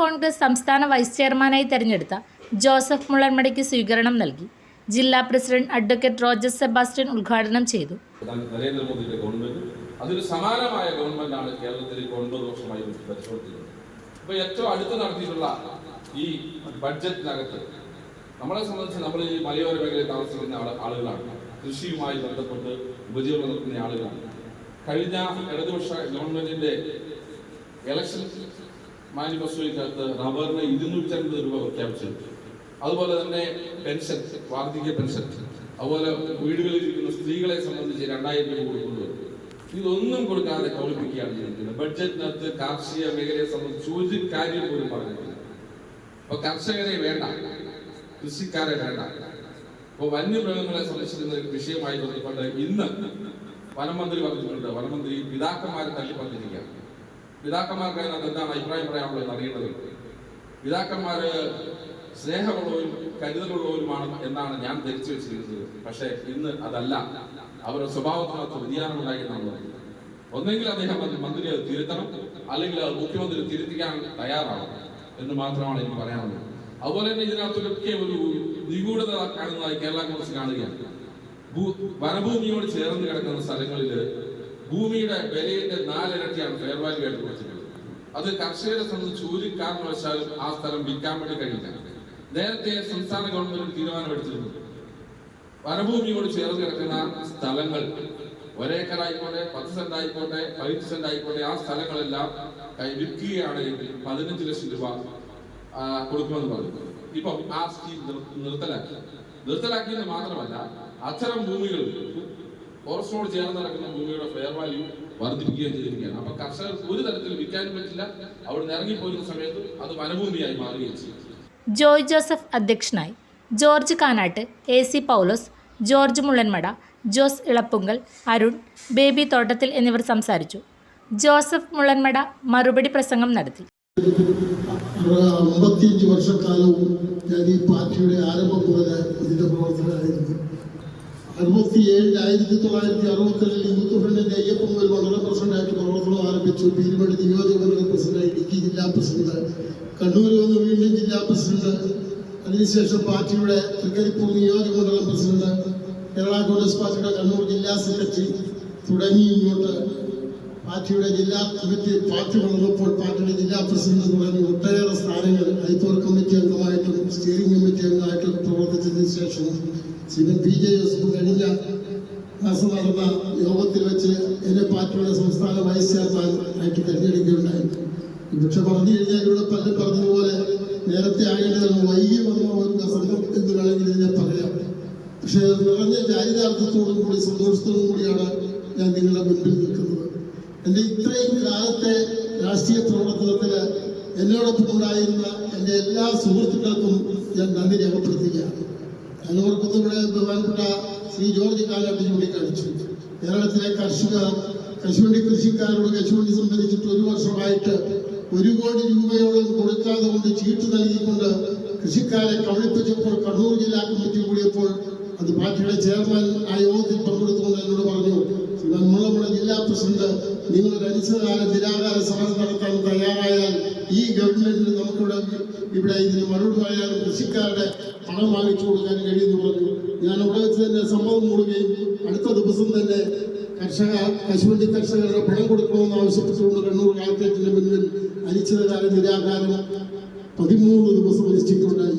കോൺഗ്രസ് സംസ്ഥാന വൈസ് ചെയർമാനായി തെരഞ്ഞെടുത്ത ജോസഫ് മുള്ളൻമടയ്ക്ക് സ്വീകരണം നൽകി. ജില്ലാ പ്രസിഡന്റ് അഡ്വക്കേറ്റ് റോജർ സെബാസ്റ്റ്യൻ ഉദ്ഘാടനം ചെയ്തു. നരേന്ദ്രമോദിയുടെ ഗവൺമെന്റ് അതിന് സമാനമായ ഗവൺമെന്റാണ് കേരളത്തിൽ ഇപ്പോൾ വർഷമായി ഭരിച്ചുകൊണ്ടിരിക്കുന്നത്. അപ്പൊ ഏറ്റവും അടുത്ത് നടത്തിയിട്ടുള്ള ഈ ബഡ്ജറ്റിനകത്ത് നമ്മളെ സംബന്ധിച്ച് നമ്മൾ ഈ മലയോര മേഖലയിൽ താമസിക്കുന്ന ആളുകളാണ്. കൃഷിയുമായി ബന്ധപ്പെട്ട് ഉപജീവനം നടത്തുന്ന ആളുകളാണ്. കഴിഞ്ഞ ഇടതുപക്ഷ ഗവൺമെന്റിന്റെ ഇലക്ഷൻ മാനിഫെസ്റ്റോയ്ക്കകത്ത് റബ്ബറിന് ഇരുന്നൂറ്റൻപത് രൂപ പ്രഖ്യാപിച്ചിട്ടുണ്ട് അതുപോലെ തന്നെ പെൻഷൻ വാർദ്ധക്യ പെൻഷൻ. അതുപോലെ വീടുകളിൽ ഇരിക്കുന്ന സ്ത്രീകളെ സംബന്ധിച്ച് രണ്ടായിരം രൂപ കൊടുക്കുന്നത് ഇതൊന്നും കൊടുക്കാതെ കൗളിപ്പിക്കുകയാണ് ചെയ്തിരിക്കുന്നത്. ബഡ്ജറ്റിനകത്ത് കാർഷിക മേഖലയെ സംബന്ധിച്ച് ഒരു കാര്യം പോലും പറഞ്ഞിട്ടില്ല. അപ്പൊ കർഷകരെ വേണ്ട. കൃഷിക്കാരെ വേണ്ട. അപ്പൊ വന്യമൃഗങ്ങളെ സംരക്ഷിക്കുന്ന വിഷയമായി ബന്ധപ്പെട്ട് ഇന്ന് വനമന്ത്രി പറഞ്ഞിട്ടുണ്ട്. വനമന്ത്രി പിതാക്കന്മാരെ തല്ലിപ്പറഞ്ഞിരിക്കുകയാണ് പിതാക്കന്മാർക്ക് അതിനകത്ത് എന്താണ് അഭിപ്രായം പറയാനുള്ളത്? അറിയേണ്ടത്. പിതാക്കന്മാര് സ്നേഹമുള്ളവരും കരുതലുള്ളവരുമാണ് എന്നാണ് ഞാൻ ധരിച്ചു വെച്ചിരിക്കുന്നത്. പക്ഷേ ഇന്ന് അതല്ല. അവരുടെ സ്വഭാവത്തിനകത്ത് വ്യതിയാനം ഉണ്ടായി ഒന്നെങ്കിൽ അദ്ദേഹം അത് മന്ത്രി അത് തിരുത്തണം അല്ലെങ്കിൽ അത് മുഖ്യമന്ത്രി തിരുത്തിക്കാൻ തയ്യാറാണ് എന്ന് മാത്രമാണ് എനിക്ക് പറയാനുള്ളത്. അതുപോലെ തന്നെ ഇതിനകത്തൊക്കെ ഒരു നിഗൂഢത കാണുന്നതായി കേരള കോൺഗ്രസ് കാണുകയാണ്. വനഭൂമിയോട് ചേർന്ന് കിടക്കുന്ന സ്ഥലങ്ങളിൽ ഭൂമിയുടെ വിലയുടെ നാലിരട്ടിയാണ് ഫെയർ വാല്യൂ ആയിട്ട് കൊടുത്തിട്ടുള്ളത്. അത് കർഷകരെ സംബന്ധിച്ച് ഒരു കാരണവശാലും ആ സ്ഥലം വിൽക്കാൻ വേണ്ടി കഴിയില്ല. നേരത്തെ സംസ്ഥാന ഗവൺമെന്റ് തീരുമാനമെടുത്തിരുന്നു വനഭൂമിയോട് ചേർന്ന് കിടക്കുന്ന സ്ഥലങ്ങൾ ഒരേക്കർ ആയിക്കോട്ടെ പത്ത് സെന്റ് ആയിക്കോട്ടെ പതിനഞ്ച് സെന്റ് ആയിക്കോട്ടെ ആ സ്ഥലങ്ങളെല്ലാം വിൽക്കുകയാണെങ്കിൽ പതിനഞ്ച് ലക്ഷം രൂപ കൊടുക്കുമെന്ന് പറഞ്ഞു. ഇപ്പം ആ സ്കീം നിർ- നിർത്തലാക്കി. നിർത്തലാക്കിയെന്ന് മാത്രമല്ല അത്തരം ഭൂമികൾ ഫോറസ്റ്റിനോട് ചേർന്ന് നടക്കുന്ന ഭൂമിയുടെ ഫെയർ വാല്യൂ വർദ്ധിപ്പിക്കുകയും ചെയ്തിരിക്കുകയാണ്. അപ്പൊ കർഷകർക്ക് ഒരു തരത്തിൽ വിൽക്കാനും പറ്റില്ല. അവിടെ നിന്ന് ഇറങ്ങിപ്പോരുന്ന സമയത്ത് അത് വനഭൂമിയായി മാറുകയും ചെയ്യും. ജോയ് ജോസഫ് അധ്യക്ഷനായി ജോർജ് കാനാട്ട് എ സി പൗലോസ് ജോർജ് മുള്ളൻമട ജോസ് ഇളപ്പുങ്കൽ അരുൺ ബേബി തോട്ടത്തിൽ എന്നിവർ സംസാരിച്ചു. ജോസഫ് മുള്ളൻമട മറുപടി പ്രസംഗം നടത്തി. അമ്പത്തിയഞ്ച് വർഷക്കാലവും ഞാൻ ഈ പാർട്ടിയുടെ ആരംഭം മുതൽ ഇതിന്റെ പ്രവർത്തനമായിരുന്നു അറുപത്തിയേഴിൽ ആയിരത്തി തൊള്ളായിരത്തി അറുപത്തിരണ്ടിൽ യൂത്ത് അയ്യപ്പങ്ങൾ വളരെ പ്രസിഡന്റായിട്ട് പ്രവർത്തനം ആരംഭിച്ചു. പീരുമണി നിയോജക മണ്ഡലം പ്രസിഡന്റ് ഇടുക്കി ജില്ലാ പ്രസിഡന്റ്. കണ്ണൂർ വന്ന് വീണ്ടും ജില്ലാ പ്രസിഡന്റ്. അതിനുശേഷം പാർട്ടിയുടെ തൃക്കരിപ്പൂർ നിയോജക മണ്ഡലം പ്രസിഡന്റ്. കേരള കോൺഗ്രസ് പാർട്ടിയുടെ കണ്ണൂർ ജില്ലാ സെക്രട്ടറി തുടങ്ങി ഇങ്ങോട്ട്. പാർട്ടിയുടെ ജില്ലാ കമ്മിറ്റി പാർട്ടി വളർന്നപ്പോൾ പാർട്ടിയുടെ ജില്ലാ പ്രസിഡന്റ് തുടങ്ങി ഒട്ടേറെ സ്ഥാനങ്ങൾ ഹൈപ്പവർ കമ്മിറ്റി അംഗമായിട്ടും സ്റ്റിയറിംഗ് കമ്മിറ്റി അംഗമായിട്ടും പ്രവർത്തിച്ചതിന് ശേഷം ശ്രീമൻ പി ജെ ജോസഫ് കഴിഞ്ഞ മാസം നടന്ന യോഗത്തിൽ വെച്ച് എന്നെ പാർട്ടിയുടെ സംസ്ഥാന വൈസ് ചെയർമാൻ ആയിട്ട് തിരഞ്ഞെടുക്കുകയുണ്ടായി. പക്ഷെ പറഞ്ഞു കഴിഞ്ഞാൽ ഇവിടെ പലരും പറഞ്ഞതുപോലെ നേരത്തെ ആയിട്ട് വൈകി വന്ന ഒരു സംഘം എന്ന് വേണമെങ്കിൽ ഇതിനെ പറയാം. പക്ഷെ നിറഞ്ഞ ചാരിതാർത്ഥത്തോടും കൂടി സന്തോഷത്തോടും കൂടിയാണ് ഞാൻ നിങ്ങളുടെ മുൻപിൽ നിൽക്കുന്നത്. എന്റെ ഇത്രയും കാലത്തെ രാഷ്ട്രീയ പ്രവർത്തനത്തിൽ എന്നോടൊപ്പം ഉണ്ടായിരുന്ന എന്റെ എല്ലാ സുഹൃത്തുക്കൾക്കും ഞാൻ നന്ദി രേഖപ്പെടുത്തുകയാണ്. അതോടൊപ്പം ഇവിടെ ബഹുമാനപ്പെട്ട ശ്രീ ജോർജ് കാലാട്ട് ചൂണ്ടിക്കാണിച്ചു. കേരളത്തിലെ കർഷകർ കശുവണ്ടി കൃഷിക്കാരോട് കശുവണ്ടി സംബന്ധിച്ചിട്ട് ഒരു വർഷമായിട്ട് ഒരു കോടി രൂപയോളം കൊടുക്കാതെ കൊണ്ട് ചീട്ട് നൽകിക്കൊണ്ട് കൃഷിക്കാരെ കബളിപ്പിച്ചപ്പോൾ കണ്ണൂർ ജില്ലാ കമ്മിറ്റി കൂടിയപ്പോൾ അത് പാർട്ടിയുടെ ചെയർമാൻ ആ യോഗത്തിൽ പങ്കെടുത്തുകൊണ്ട് എന്നോട് പറഞ്ഞു നമ്മുടെ ജില്ലാ പ്രസിഡന്റ് നിങ്ങളൊരു അനിശ്ചിതകാല നിരാകാര സമരം നടത്താൻ തയ്യാറായാൽ ഈ ഗവൺമെന്റിന് നമുക്കിവിടെ ഇവിടെ ഇതിന് മറുപടി പറയാൻ കൃഷിക്കാരുടെ പണം വാങ്ങിച്ചു കൊടുക്കാൻ കഴിയുമെന്ന് പറഞ്ഞു ഞാൻ അവിടെ വെച്ച് തന്നെ സമ്മതം മൂടുകയും അടുത്ത ദിവസം തന്നെ കർഷക കശുവണ്ടി കർഷകരുടെ പണം കൊടുക്കണമെന്ന് ആവശ്യപ്പെട്ടുകൊണ്ട് കണ്ണൂർ കളക്ടറേറ്റിന്റെ മുന്നിൽ അനിശ്ചിതകാല നിരാകാരം പതിമൂന്ന് ദിവസം അനുഷ്ഠിക്കുകയുണ്ടായി.